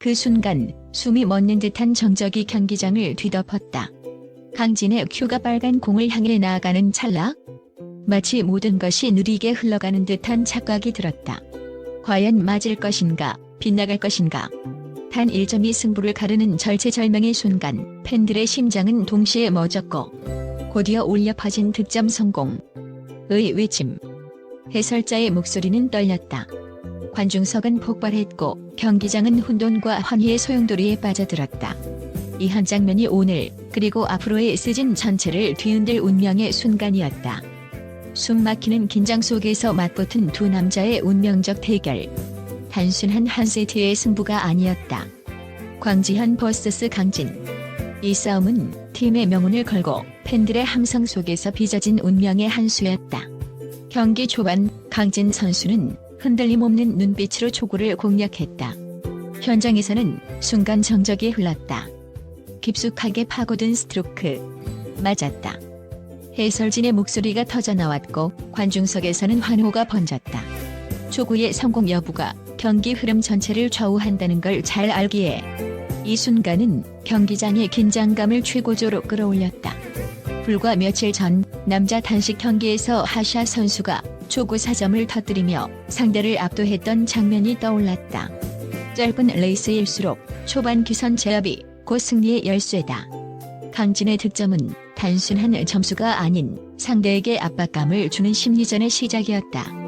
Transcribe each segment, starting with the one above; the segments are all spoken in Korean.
그 순간 숨이 멎는 듯한 정적이 경기장을 뒤덮었다. 강진의 큐가 빨간 공을 향해 나아가는 찰나 마치 모든 것이 느리게 흘러가는 듯한 착각이 들었다. 과연 맞을 것인가 빗나갈 것인가 단 1점이 승부를 가르는 절체절명의 순간 팬들의 심장은 동시에 멎었고 곧이어 울려 퍼진 득점 성공 의 외침 해설자의 목소리는 떨렸다. 관중석은 폭발했고 경기장은 혼돈과 환희의 소용돌이에 빠져들었다. 이 한 장면이 오늘 그리고 앞으로의 시즌 전체를 뒤흔들 운명의 순간이었다. 숨 막히는 긴장 속에서 맞붙은 두 남자의 운명적 대결. 단순한 한 세트의 승부가 아니었다. 광지현 vs 강진. 이 싸움은 팀의 명운을 걸고 팬들의 함성 속에서 빚어진 운명의 한 수였다. 경기 초반 강진 선수는 흔들림 없는 눈빛으로 초구를 공략했다. 현장에서는 순간 정적이 흘렀다. 깊숙하게 파고든 스트로크. 맞았다. 해설진의 목소리가 터져 나왔고 관중석에서는 환호가 번졌다. 초구의 성공 여부가 경기 흐름 전체를 좌우한다는 걸 잘 알기에 이 순간은 경기장의 긴장감을 최고조로 끌어올렸다. 불과 며칠 전 남자 단식 경기에서 하샤 선수가 초구 4점을 터뜨리며 상대를 압도했던 장면이 떠올랐다. 짧은 레이스일수록 초반 기선 제압이 곧 승리의 열쇠다. 강진의 득점은 단순한 점수가 아닌 상대에게 압박감을 주는 심리전의 시작이었다.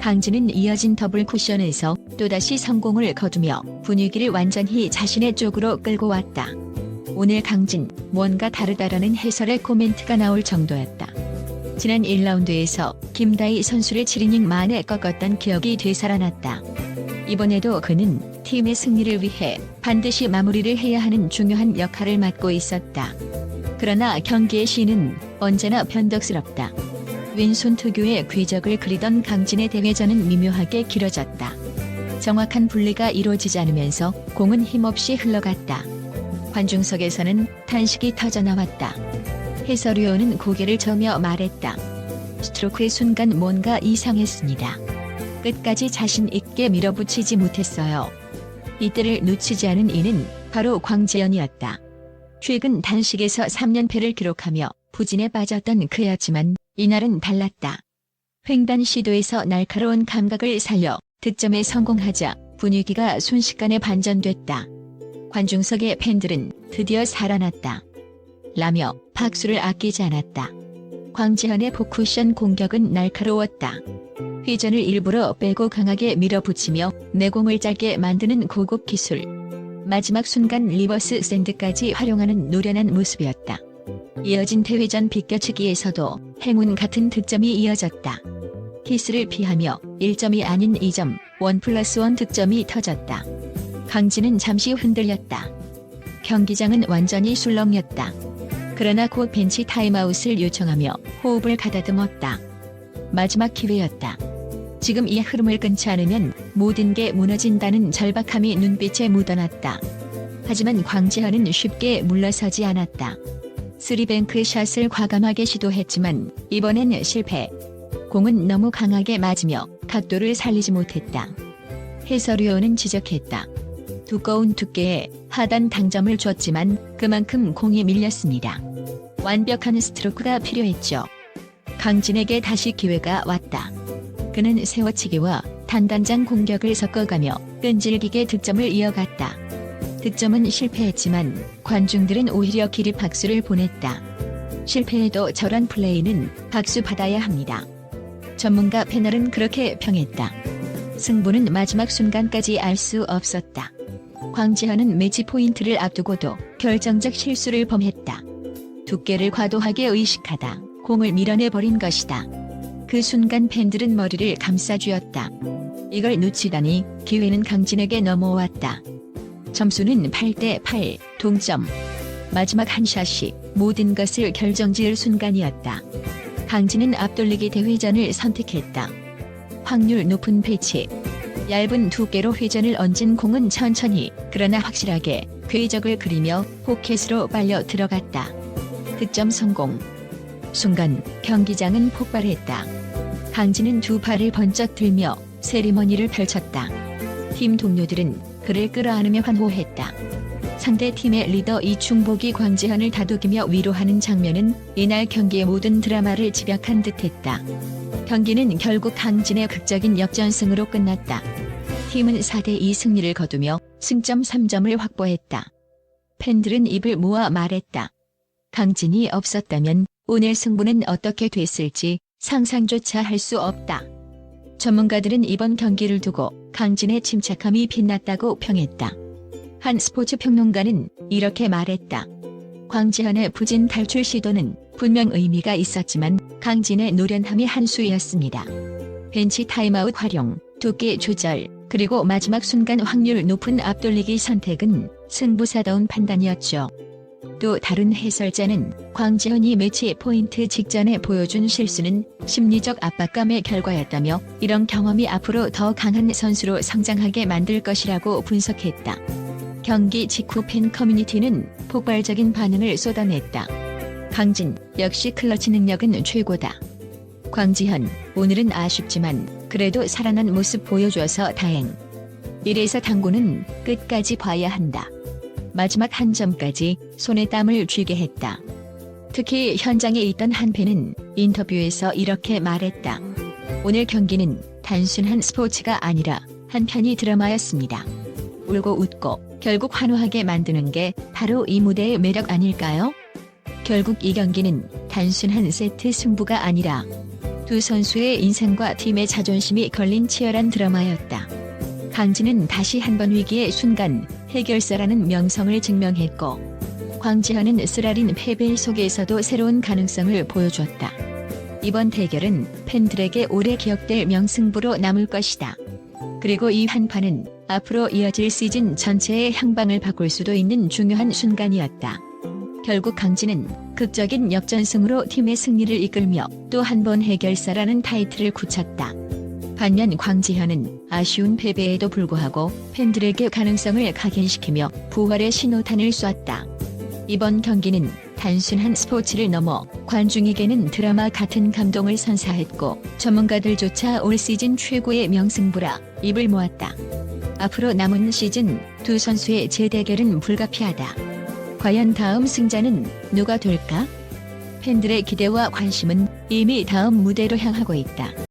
강진은 이어진 더블 쿠션에서 또다시 성공을 거두며 분위기를 완전히 자신의 쪽으로 끌고 왔다. 오늘 강진 뭔가 다르다라는 해설의 코멘트가 나올 정도였다. 지난 1라운드에서 김다희 선수를 7이닝 만에 꺾었던 기억이 되살아났다. 이번에도 그는 팀의 승리를 위해 반드시 마무리를 해야 하는 중요한 역할을 맡고 있었다. 그러나 경기의 시는 언제나 변덕스럽다. 왼손 특유의 궤적을 그리던 강진의 대회전은 미묘하게 길어졌다. 정확한 분리가 이루어지지 않으면서 공은 힘없이 흘러갔다. 관중석에서는 탄식이 터져나왔다. 해설위원은 고개를 저며 말했다. 스트로크의 순간 뭔가 이상했습니다. 끝까지 자신 있게 밀어붙이지 못했어요. 이때를 놓치지 않은 이는 바로 광재현이었다. 최근 단식에서 3연패를 기록하며 부진에 빠졌던 그였지만 이날은 달랐다. 횡단 시도에서 날카로운 감각을 살려 득점에 성공하자 분위기가 순식간에 반전됐다. 관중석의 팬들은 드디어 살아났다. 라며 박수를 아끼지 않았다. 광지현의 포쿠션 공격은 날카로웠다. 회전을 일부러 빼고 강하게 밀어붙이며 내공을 짧게 만드는 고급 기술. 마지막 순간 리버스 샌드까지 활용하는 노련한 모습이었다. 이어진 대회전 비껴치기에서도 행운 같은 득점이 이어졌다. 키스를 피하며 1점이 아닌 2점, 1 플러스 1 득점이 터졌다. 강진은 잠시 흔들렸다. 경기장은 완전히 술렁였다. 그러나 곧 벤치 타임아웃을 요청하며 호흡을 가다듬었다. 마지막 기회였다. 지금 이 흐름을 끊지 않으면 모든 게 무너진다는 절박함이 눈빛에 묻어났다. 하지만 광재현은 쉽게 물러서지 않았다. 쓰리뱅크 샷을 과감하게 시도했지만 이번엔 실패. 공은 너무 강하게 맞으며 각도를 살리지 못했다. 해설위원은 지적했다. 두꺼운 두께에 하단 당점을 줬지만 그만큼 공이 밀렸습니다. 완벽한 스트로크가 필요했죠. 강진에게 다시 기회가 왔다. 그는 세워치기와 단단장 공격을 섞어가며 끈질기게 득점을 이어갔다. 득점은 실패했지만 관중들은 오히려 기립 박수를 보냈다. 실패해도 저런 플레이는 박수 받아야 합니다. 전문가 패널은 그렇게 평했다. 승부는 마지막 순간까지 알 수 없었다. 광지현은 매치 포인트를 앞두고도 결정적 실수를 범했다. 두께를 과도하게 의식하다 공을 밀어내버린 것이다. 그 순간 팬들은 머리를 감싸쥐었다. 이걸 놓치다니 기회는 강진에게 넘어왔다. 점수는 8대 8, 동점. 마지막 한 샷이 모든 것을 결정지을 순간이었다. 강진은 앞돌리기 대회전을 선택했다. 확률 높은 배치. 얇은 두께로 회전을 얹은 공은 천천히 그러나 확실하게 궤적을 그리며 포켓으로 빨려 들어갔다. 득점 성공. 순간 경기장은 폭발했다. 강진은 두 팔을 번쩍 들며 세리머니를 펼쳤다. 팀 동료들은 그를 끌어안으며 환호했다. 상대 팀의 리더 이충복이 광지현을 다독이며 위로하는 장면은 이날 경기의 모든 드라마를 집약한 듯했다. 경기는 결국 강진의 극적인 역전승으로 끝났다. 팀은 4대2 승리를 거두며 승점 3점을 확보했다. 팬들은 입을 모아 말했다. 강진이 없었다면 오늘 승부는 어떻게 됐을지 상상조차 할 수 없다. 전문가들은 이번 경기를 두고 강진의 침착함이 빛났다고 평했다. 한 스포츠 평론가는 이렇게 말했다. 광지현의 부진 탈출 시도는 분명 의미가 있었지만 강진의 노련함이 한 수였습니다. 벤치 타임아웃 활용, 두께 조절, 그리고 마지막 순간 확률 높은 앞돌리기 선택은 승부사다운 판단이었죠. 또 다른 해설자는 광지현이 매치 포인트 직전에 보여준 실수는 심리적 압박감의 결과였다며 이런 경험이 앞으로 더 강한 선수로 성장하게 만들 것이라고 분석했다. 경기 직후 팬 커뮤니티는 폭발적인 반응을 쏟아냈다. 강진, 역시 클러치 능력은 최고다. 광지현, 오늘은 아쉽지만 그래도 살아난 모습 보여줘서 다행. 이래서 당구는 끝까지 봐야 한다. 마지막 한 점까지 손에 땀을 쥐게 했다. 특히 현장에 있던 한 팬은 인터뷰에서 이렇게 말했다. 오늘 경기는 단순한 스포츠가 아니라 한편이 드라마였습니다. 울고 웃고 결국 환호하게 만드는 게 바로 이 무대의 매력 아닐까요? 결국 이 경기는 단순한 세트 승부가 아니라 두 선수의 인생과 팀의 자존심이 걸린 치열한 드라마였다. 강진은 다시 한 번 위기의 순간 해결사라는 명성을 증명했고 광지현은 쓰라린 패배 속에서도 새로운 가능성을 보여줬다. 이번 대결은 팬들에게 오래 기억될 명승부로 남을 것이다. 그리고 이 한판은 앞으로 이어질 시즌 전체의 향방을 바꿀 수도 있는 중요한 순간이었다. 결국 강진은 극적인 역전승으로 팀의 승리를 이끌며 또 한 번 해결사라는 타이틀을 굳혔다. 반면 광지현은 아쉬운 패배에도 불구하고 팬들에게 가능성을 각인시키며 부활의 신호탄을 쐈다. 이번 경기는 단순한 스포츠를 넘어 관중에게는 드라마 같은 감동을 선사했고 전문가들조차 올 시즌 최고의 명승부라 입을 모았다. 앞으로 남은 시즌 두 선수의 재대결은 불가피하다. 과연 다음 승자는 누가 될까? 팬들의 기대와 관심은 이미 다음 무대로 향하고 있다.